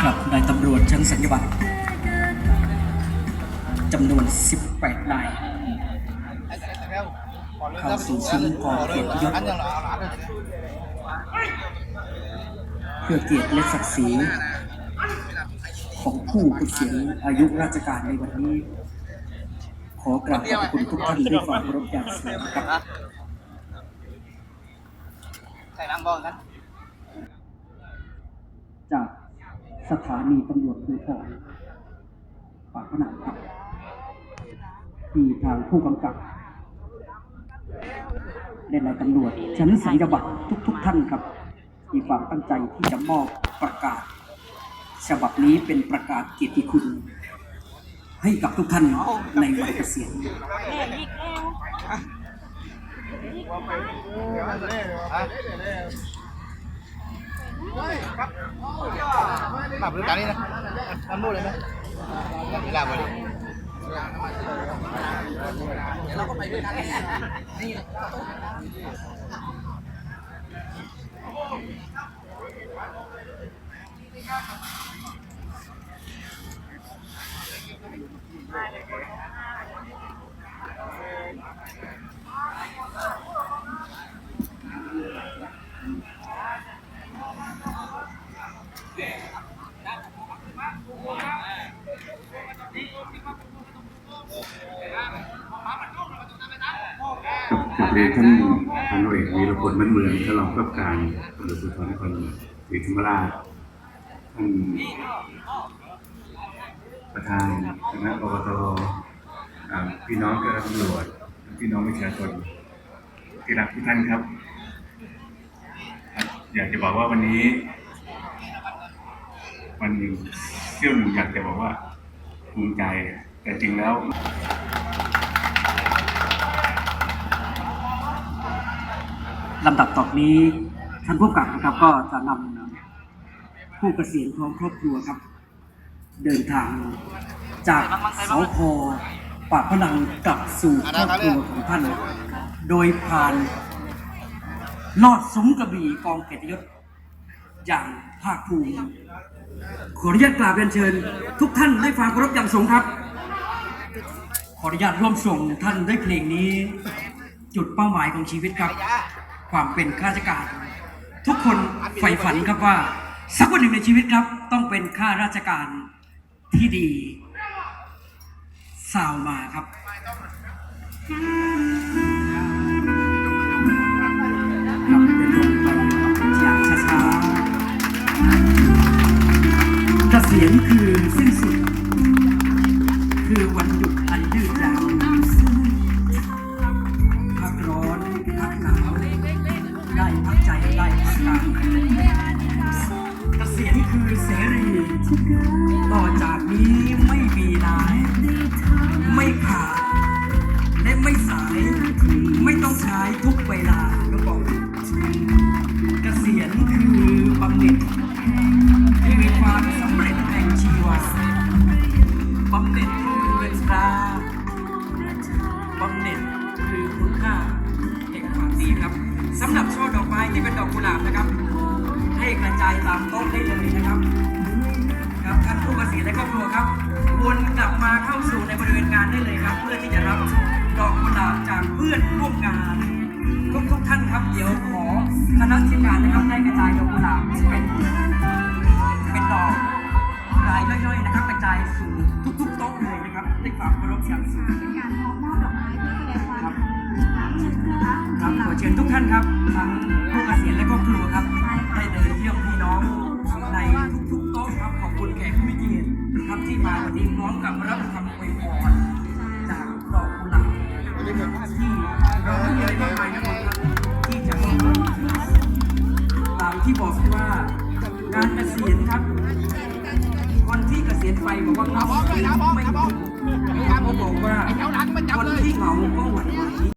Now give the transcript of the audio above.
ครับนายตำรวจชั้นสัญญบัตรจำนวน 18นายเข้าสู่ซุ้มกองเกียรติยศเพื่อเกียรติและศักดิ์ศรีของผู้เกษียณอายุราชการในวันนี้ ขอกราบขอบคุณทุกท่านด้วยความเคารพอย่างสูงครับใส่นางบอลกัน จาก สถานีตำรวจภูธรปากพนังครับที่ทางผู้กำกับและนายตำรวจชั้นสัญญบัตรทุก ๆ ท่านครับ มีความตั้งใจที่จะมอบประกาศ ฉบับนี้เป็นประกาศเกียรติคุณ ให้กับทุกท่านในวันเกษียณ มาบริการนี่นะทำมูดเลยไหมเวลาไปเรา ก็ไปด้วยกันนี่กับเรียนท่านพันเอกวีรพลมันเมืองท่านรองผู้กำกับการตำรวจภูธรนครศรีธรรมราชท่านประธานคณะกรตพี่น้องเจ้าตำรวจพี่น้องประชาชนที่รักทุกท่านครับ อยากจะบอกว่าวันนี้วันหนึ่งเที่ยวหนึ่งอยากจะบอกว่าภูมิใจแต่จริงแล้ว ลำดับต่อไปนี้ท่านผู้กำกับนะครับก็จะนำผู้เกษียณของครอบครัวครับ เดินทางจากสพปากพนังกลับสู่ครอบครัวของท่าน โดยผ่านลอดซุ้มกระบี่กองเกียรติยศอย่างภาคภูมิขออนุญาตกราบเรียนเชิญ ทุกท่านได้ฟังเคารพอย่างสูงครับ ขออนุญาตร่วมส่งท่านด้วยเพลงนี้ จุดเป้าหมายของชีวิตครับ ความเป็นข้าราชการ ทุกคนใฝ่ฝันครับว่า สักวันหนึ่งในชีวิตครับ ต้องเป็นข้าราชการที่ดีสาวมาครับครับเดินลงไปอย่างช้าๆเกษียณคือสิ้นสุด คือวันหยุดอันยืดยาว ใจได้พักกายเกษียณคือเสรี ต่อจากนี้ไม่มีนาย ไม่ขาดายตามโต๊ะได้เลยนะครับครับท่านผู้เกษียณและครอบครัวครับวนกลับมาเข้าสู่ในบริเวณงานได้เลยครับ เพื่อที่จะรับดอกกุหลาบจากเพื่อนร่วมงานทุกทุกๆท่านครับเดี๋ยวขอคณะทีมงานนะครับได้กระจายดอกกุหลาบเป็นเป็นดอกรายย่อยๆนะครับกระจายสู่ทุกๆโต๊ะเลยนะครับด้วยความเคารพอย่างสูง อเชิญทุกท่านครับทั้งผู้เกษียณและครอบครัวครับ ได้เดินเยี่ยมพี่น้องในทุกๆโต๊ะครับขอบคุณแขกผู้มีเกียรติครับที่มาวันนี้พร้อมกับรับคำอวยพรจากดอกกุหลาบที่เราไม่มีอะไรมากมายนะครับที่จะมอบให้ตามที่บอกว่าการเกษียณครับ คนที่เกษียณบอกว่าเขาไม่ถูกเขาบอกว่าคนที่เหงาก็หวั่นไหว